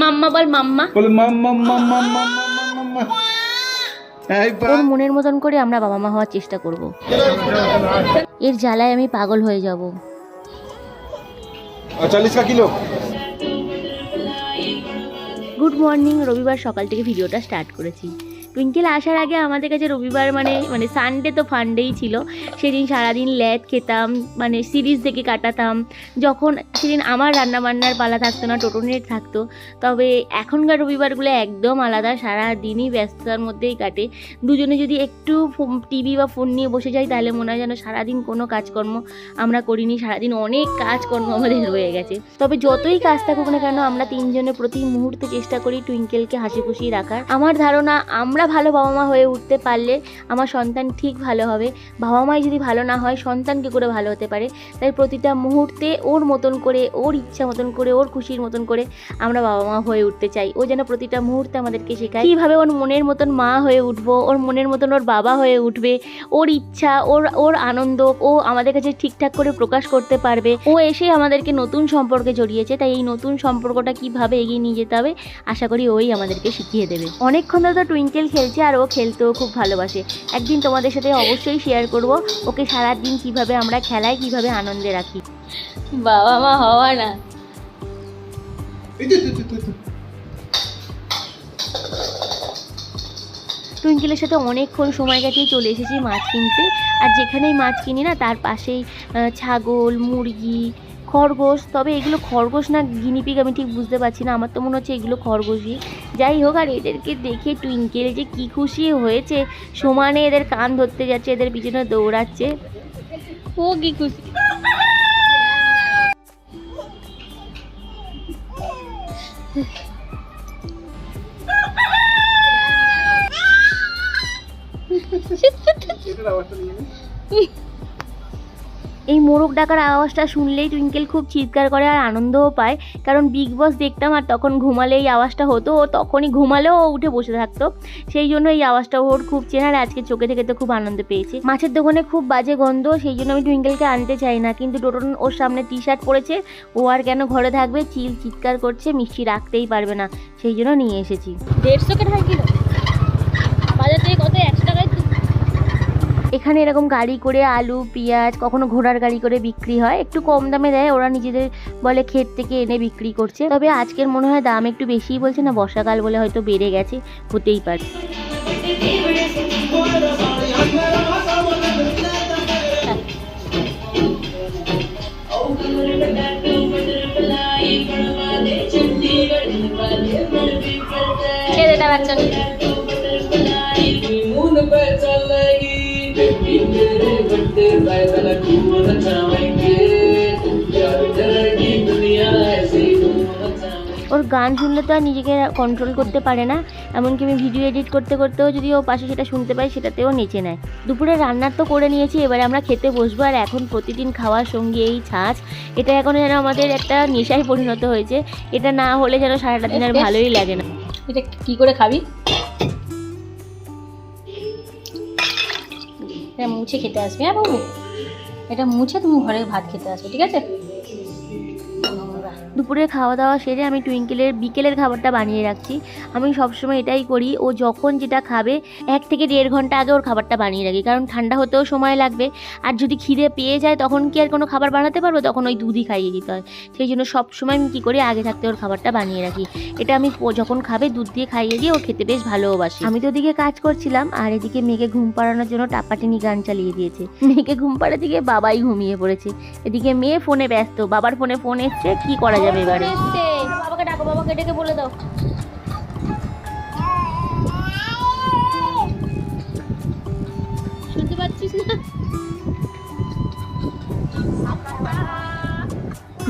মাম্মা বল মাম্মা। বলে মাম্মা মাম্মা মাম্মা মাম্মা ওর মনের মতন করে আমরা বাবা মা হওয়ার চেষ্টা করব। এর জ্বালায় আমি পাগল হয়ে যাব। কিলো? গুড মর্নিং রবিবার সকাল থেকে ভিডিওটা স্টার্ট করেছি। টুইঙ্কেল আসার আগে আমাদের কাছে রবিবার মানে মানে সানডে তো ফান্ডেই ছিল। সেদিন সারাদিন ল্যাদ খেতাম মানে সিরিজ দেখে কাটাতাম। যখন, সেদিন আমার রান্না বান্নার পালা থাকতো না টোটোনেট থাকতো। তবে এখনকার রবিবারগুলো একদম আলাদা সারা দিনই ব্যস্ততার মধ্যেই কাটে। দুজনে যদি একটু টিভি বা ফোন নিয়ে বসে যাই, তাহলে মনে হয় যেন সারাদিন কোনো কাজকর্ম আমরা করিনি, সারাদিন অনেক কাজকর্ম আমাদের রয়ে গেছে। তবে যতই কাজ থাকুক না কেন, আমরা তিনজনে প্রতি মুহূর্তে চেষ্টা করি টুইঙ্কেলকে হাসি খুশি রাখার। আমার ধারণা, আমরা ভালো বাবা মা হয়ে উঠতে পারলে আমার সন্তান ঠিক ভালো হবে। বাবা মাই যদি ভালো না হয় সন্তান কী করে ভালো হতে পারে। তাই প্রতিটা মুহূর্তে ওর মতন করে, ওর ইচ্ছা মতন করে, ওর খুশির মতন করে আমরা বাবা মা হয়ে উঠতে চাই। ও যেন প্রতিটা মুহূর্তে আমাদেরকে শেখায়। কীভাবে ওর মনের মতন মা হয়ে উঠবো, ওর মনের মতন ওর বাবা হয়ে উঠবে, ওর ইচ্ছা, ওর ওর আনন্দ, ও আমাদের কাছে ঠিকঠাক করে প্রকাশ করতে পারবে। ও এসে আমাদেরকে নতুন সম্পর্কে জড়িয়েছে, তাই এই নতুন সম্পর্কটা কীভাবে এগিয়ে নিয়ে যেতে হবে, আশা করি ওই আমাদেরকে শিখিয়ে দেবে। অনেকক্ষণ ধরে তো টুইঙ্কেল খেলছে আর ও খেলতেও খুব ভালোবাসে। একদিন তোমাদের সাথে অবশ্যই শেয়ার করব, ওকে সারাদিন কীভাবে আমরা খেলায় কীভাবে আনন্দে রাখি। বাবা মা, হওয়া না। টুইঙ্কেলের সাথে অনেকক্ষণ সময় কাটিয়ে চলে এসেছি মাছ কিনতে। আর যেখানেই মাছ কিনি না, তার পাশেই ছাগল, মুরগি খরগোশ তবে এগুলো খরগোশ না গিনিপিগ আমি ঠিক বুঝতে পারছি না। আমার তো মনে হচ্ছে এগুলো খরগোশই। যাই হোক আর এদেরকে দেখে টুইঙ্কেল যে কি খুশি হয়েছে সমানে এদের কান ধরতে যাচ্ছে এদের পিছনে দৌড়াচ্ছে। ও কি খুশি। এই মোরগ ডাকার আওয়াজটা শুনলেই টুইঙ্কেল খুব চিৎকার করে আর আনন্দও পায়, কারণ বিগ বস দেখতাম আর তখন ঘুমালে এই আওয়াজটা হতো, ও তখনই ঘুমালেও ও উঠে বসে থাকতো। সেই জন্য এই আওয়াজটা ওর খুব চেনা আর আজকে চোখে থেকে তো খুব আনন্দ পেয়েছে। মাছের দোকানে খুব বাজে গন্ধ, সেই জন্য আমি টুইঙ্কেলকে আনতে চাই না, কিন্তু টোটন ওর সামনে টি শার্ট পরেছে, ও আর কেন ঘরে থাকবে? চিল চিৎকার করছে, মিষ্টি রাখতেই পারবে না, সেই জন্য নিয়ে এসেছি। দেড়শো কে কিলো? বাজার থেকে কত টাকায় এখানে এরকম গাড়ি করে আলু, পেঁয়াজ, কখনো ঘোড়ার গাড়ি করে বিক্রি হয়। একটু কম দামে দেয়, ওরা নিজেদের বলে ক্ষেত থেকে এনে বিক্রি করছে। তবে আজকের মনে হয় দাম একটু বেশিই বলছে না, বর্ষাকাল বলে হয়তো বেড়ে গেছে, হতেই পারে। গান শুনলে তো আর নিজেকে কন্ট্রোল করতে পারে না। এমনকি আমি ভিডিও এডিট করতে করতেও যদি ও পাশে সেটা শুনতে পাই সেটাতেও নেচে নেয়। দুপুরে রান্নার তো করে নিয়েছি এবারে আমরা খেতে বসবো। আর এখন প্রতিদিন খাওয়ার সঙ্গে এই ছাঁচ এটা এখন যেন আমাদের একটা নেশায় পরিণত হয়েছে। এটা না হলে যেন সারাটা দিন আর ভালোই লাগে না। এটা কি করে খাবি? এটা মুছে খেতে আসবে হ্যাঁ বাবু? এটা মুছে তুমি ঘরে ভাত খেতে আসবে ঠিক আছে? দুপুরে খাওয়া দাওয়া সেরে আমি টুইঙ্কেলের বিকেলের খাবারটা বানিয়ে রাখছি। আমি সবসময় এটাই করি, ও যখন যেটা খাবে, এক থেকে দেড় ঘণ্টা আগে ওর খাবারটা বানিয়ে রাখি। কারণ ঠান্ডা হতেও সময় লাগবে, আর যদি খিদে পেয়ে যায়, তখন কি আর কোনো খাবার বানাতে পারব? তখন ওই দুধই খাইয়ে দিতে হয়। সেই জন্য সবসময় আমি কী করি, আগে থাকতে ওর খাবারটা বানিয়ে রাখি। এটা আমি যখন খাবে, দুধ দিয়ে খাইয়ে দিয়ে ও খেতে বেশ ভালোবাসি। আমি তো ওদিকে কাজ করছিলাম, আর এদিকে মেয়েকে ঘুম পাড়ানোর জন্য টাপাটিনি গান চালিয়ে দিয়েছে। মেয়েকে ঘুম পাড়াতে গিয়ে বাবাই ঘুমিয়ে পড়েছে। এদিকে মেয়ে ফোনে ব্যস্ত, বাবার ফোনে ফোন এসছে, কি করা যাবে এবারে বাবাকে ডাকো বাবাকে ডেকে বলে দাও। শুনতে পাচ্ছিস না?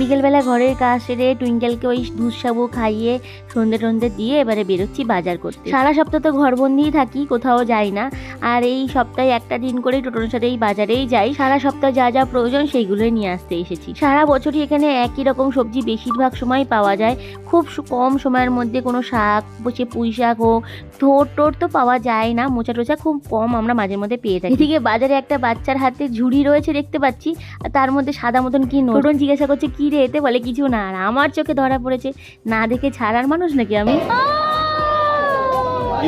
বিকেলবেলা ঘরের কাজ সেরে টুইঙ্কেলকে ওই দুধ সাবু খাইয়ে সন্ধে টন্ধে দিয়ে এবারে বেরোচ্ছি বাজার করতে। সারা সপ্তাহ তো ঘরবন্দিই থাকি, কোথাও যাই না। আর এই সপ্তাহে একটা দিন করে টোটোর সাথে এই বাজারেই যাই। সারা সপ্তাহ যা যা প্রয়োজন সেইগুলোই নিয়ে আসতে এসেছি। সারা বছরই এখানে একই রকম সবজি বেশিরভাগ সময় পাওয়া যায়। খুব কম সময়ের মধ্যে কোনো শাক সে পুঁই শাক হোক থোর টোর তো পাওয়া যায় না। মোচা টোচা খুব কম আমরা মাঝে মধ্যে পেয়ে থাকি। এদিকে বাজারে একটা বাচ্চার হাতে ঝুড়ি রয়েছে দেখতে পাচ্ছি। আর তার মধ্যে সাদা মতন কি নোট টোটন জিজ্ঞাসা করছে, কি কি রে এতে বলে কিছু না আর আমার চোখে ধরা পড়েছে না দেখে ছাড়ার মানুষ নাকি আমি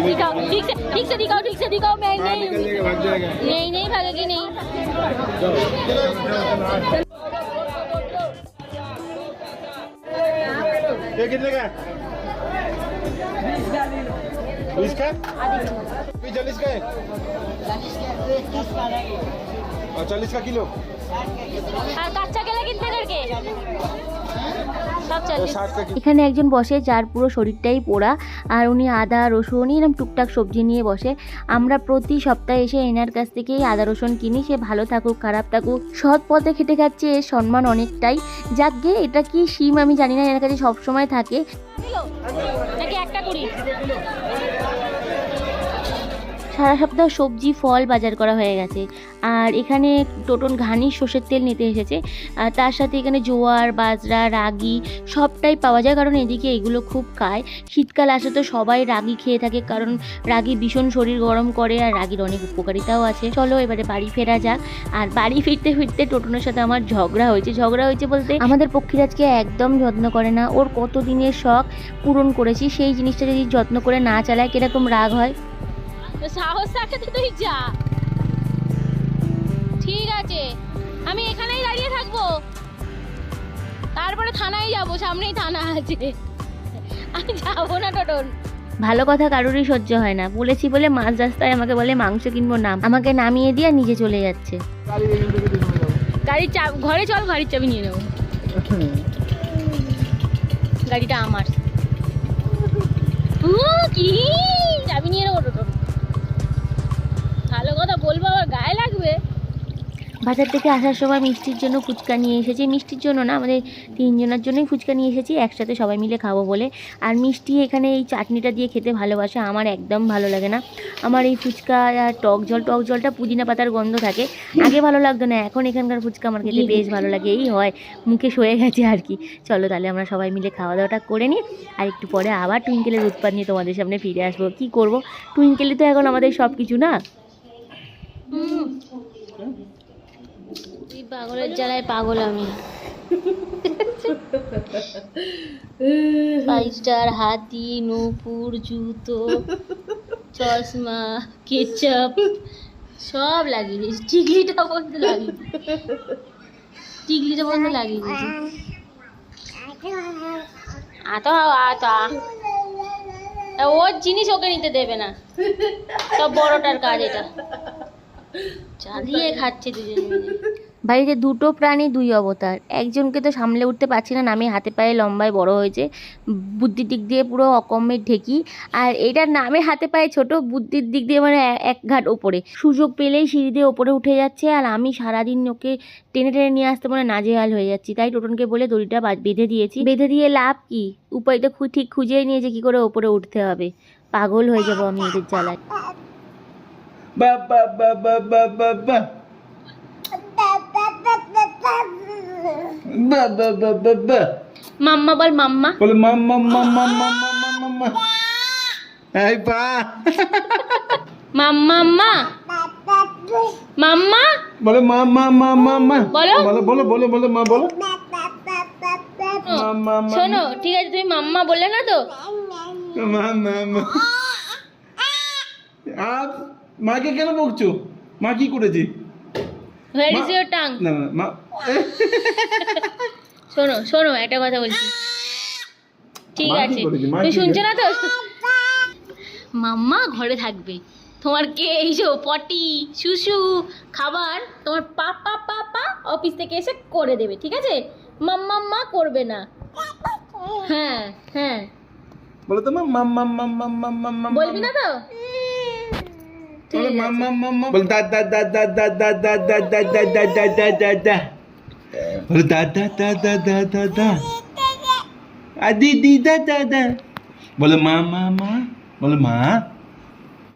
दिखाओ ठीक से ठीक से दिखाओ ठीक से दिखाओ मैं हाँ, नहीं निकल जाएगा भाग जाएगा नहीं नहीं भागेगी नहीं ये कितने का है बीस का बीस चालीस का है और चालीस का किलो और कच्चा केला कितने करके सब और चालीस साठ का किलो এখানে একজন বসে যার পুরো শরীরটাই পোড়া আর উনি আদা রসুন এরকম টুকটাক সবজি নিয়ে বসে আমরা প্রতি সপ্তাহে এসে এনার কাছ থেকেই আদা রসুন কিনি সে ভালো থাকুক খারাপ থাকুক সৎ পথে খেটে খাচ্ছে এর সম্মান অনেকটাই যাক গে এটা কি সিম আমি জানি না এনার কাছে সবসময় থাকে কিলো নাকি একটা কুড়ি সারা সপ্তাহ সবজি, ফল বাজার করা হয়ে গেছে। আর এখানে টোটন ঘানি সর্ষের তেল নিতে এসেছে। আর তার সাথে এখানে জোয়ার, বাজরা, রাগি সবটাই পাওয়া যায়। কারণ এদিকে এগুলো খুব খায়। শীতকাল আসে তো সবাই রাগি খেয়ে থাকে। কারণ রাগি ভীষণ শরীর গরম করে আর রাগির অনেক উপকারিতাও আছে। চলো এবারে বাড়ি ফেরা যাক। আর বাড়ি ফিরতে ফিরতে টোটনের সাথে আমার ঝগড়া হয়েছে। ঝগড়া হয়েছে বলতে আমাদের পক্ষীরাজকে একদম যত্ন করে না। ওর কত দিনের শখ পূরণ করেছি। সেই জিনিসটা যদি যত্ন করে না চালায়, কীরকম রাগ হয়? সাহস থাকে তো তুই যা। ঠিক আছে আমি এখানেই দাঁড়িয়ে থাকব। তারপরে থানায় যাব সামনেই থানা আছে। আমি যাব না টোটন। ভালো কথা কারোরই সহ্য হয় না। বলেছি বলে মাঝ রাস্তায় আমাকে বলে মাংস কিনবো না আমাকে নামিয়ে দিয়ে নিজে চলে যাচ্ছে। গাড়ির চাপ ঘরে চল গাড়ির চাবি নিয়ে নেব। গাড়িটা আমার। কি? চাবি নিয়ে নেব টোটন। ভালো কথা বলব আবার গায়ে লাগবে। বাজার থেকে আসার সময় মিষ্টির জন্য ফুচকা নিয়ে এসেছি। মিষ্টির জন্য না, আমাদের তিনজনের জন্যই ফুচকা নিয়ে এসেছি, একসাথে সবাই মিলে খাব বলে। আর মিষ্টি এখানে এই চাটনিটা দিয়ে খেতে ভালোবাসে, আমার একদম ভালো লাগে না। আমার এই ফুচকা আর টক জল, টক জলটা পুদিনা পাতার গন্ধ থাকে। আগে ভালো লাগতো না, এখন এখানকার ফুচকা আমার খেতে বেশ ভালো লাগে, এই হয়, মুখে সয়ে গেছে আর কি। চলো তাহলে আমরা সবাই মিলে খাওয়া দাওয়াটা করে নিই, আর একটু পরে আবার টুইঙ্কেলের উৎপাদ নিয়ে তোমাদের সামনে ফিরে আসব। কি করব? টুইঙ্কেলে তো এখন আমাদের সব কিছু না? তুই পাগলের জ্বালায় পাগল আমি। ফাইভ স্টার হাতি নূপুর জুতো চশমা কেচাপ সব লাগিয়ে দিয়েছি। টিকলিটা পর্যন্ত লাগিয়ে। টিকলিটা পর্যন্ত লাগিয়ে দিয়েছি। আতো আতো। ওর জিনিস ওকে নিতে দেবে না। সব বড়টার কাজ এটা। চালিয়ে খাচ্ছে বাড়িতে দুটো প্রাণী, দুই অবতার। একজনকে তো সামলে উঠতে পারছি না, নামে হাতে পায়ে লম্বায় বড় হয়েছে। বুদ্ধির দিক দিয়ে পুরো অকম্মের ঢেকি। আর এটার নামে হাতে পায়ে ছোট, বুদ্ধির দিক দিয়ে মানে এক ঘাট ওপরে। সুযোগ পেলেই সিঁড়ি দিয়ে ওপরে উঠে যাচ্ছে, আর আমি সারাদিন ওকে টেনে টেনে নিয়ে আসতে মানে নাজেহাল হয়ে যাচ্ছি। তাই টোটনকে বলে দড়িটা বেঁধে দিয়েছি। বেঁধে দিয়ে লাভ কি? উপায়টা ঠিক খুঁজেই নিয়েছে, কি করে ওপরে উঠতে হবে? পাগল হয়ে যাব আমি এদের জ্বালায়। বা বা বা বা বা বা বা বা বা বা বা বা মাম্মা বল মাম্মা বলে মাম্মা মাম্মা মাম্মা মাম্মা এই পা মাম্মা মা মাম্মা বলে মা মা মা মা মা বলো। বলো বলো বলো বলো মা বলো মা মা মা শোনো ঠিক আছে তুমি মাম্মা বললে না তো? মা মা মা আপ মাকে কেন বকছো? মা কি করেছে? শোনো শোনো একটা কথা বলছি। ঠিক আছে। তুমি শুনছো না তো? মাম্মা ঘরে থাকবে। তোমার কে? এইসব পটি শুশু খাবার তোমার পাপা পাপা অফিস থেকে এসে করে দেবে ঠিক আছে? মাম্মা মা করবে না। হ্যাঁ হ্যাঁ। বলো তো বলবি না তো? boleh mama mama berdada dada dada dada dada dada dada dada dada dada dada dada dada dada dada dada dada dada dada mama mama. dada dada dada dada dada dada dada mama mama dada dada